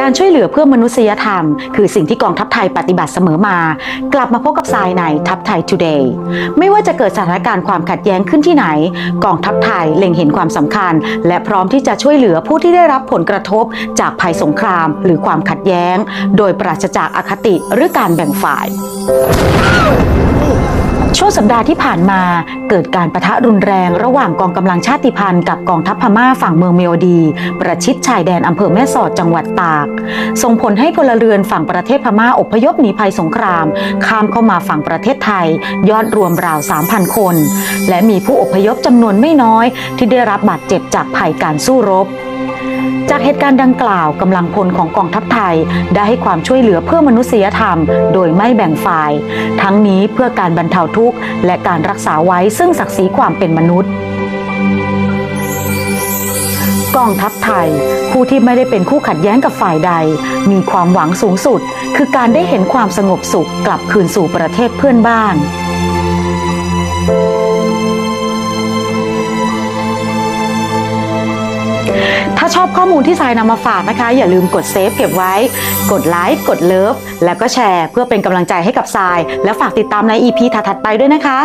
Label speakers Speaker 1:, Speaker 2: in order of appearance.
Speaker 1: การช่วยเหลือเพื่อมนุษยธรรม คือสิ่งที่กองทัพไทยปฏิบัติเสมอมา กลับมาพบกับทรายในทัพไทย Today ไม่ว่าจะเกิดสถานการณ์ความขัดแย้งขึ้นที่ไหน กองทัพไทยเล็งเห็นความสำคัญ และพร้อมที่จะช่วยเหลือผู้ที่ได้รับผลกระทบจากภัยสงคราม หรือความขัดแย้ง โดยปราศจากอคติหรือการแบ่งฝ่าย ช่วงสัปดาห์ที่ผ่านมาเกิดการประทะรุนแรงระหว่างกองกำลังชาติพันธุ์กับกองทัพพม่าฝั่งเมืองเมียวดี ประชิดชายแดนอำเภอแม่สอดจังหวัดตาก ส่งผลให้พลเรือนฝั่งประเทศพม่าอพยพหนีภัยสงคราม ข้ามเข้ามาฝั่งประเทศไทย ยอดรวมราว 3,000 คน และมีผู้อพยพจำนวนไม่น้อย ที่ได้รับบาดเจ็บจากภัยการสู้รบ จากเหตุการณ์ดังกล่าวกำลังพลของกองทัพไทย ได้ให้ความช่วยเหลือเพื่อมนุษยธรรม โดยไม่แบ่งฝ่าย ทั้งนี้เพื่อการบรรเทาทุกข์และการรักษาไว้ซึ่งศักดิ์ศรีความเป็นมนุษย์กองทัพไทย ผู้ที่ไม่ได้เป็นคู่ขัดแย้งกับฝ่ายใด มีความหวังสูงสุด คือการได้เห็นความสงบสุขกลับคืนสู่ประเทศเพื่อนบ้านาชอบข้อมูลที่ทรายนำมาฝากนะคะ อย่าลืมกดเซฟเก็บไว้ กดไลค์กดเลิฟแล้วก็แชร์ เพื่อเป็นกำลังใจให้กับทราย และฝากติดตามใน EP ถัดๆไปด้วยนะคะ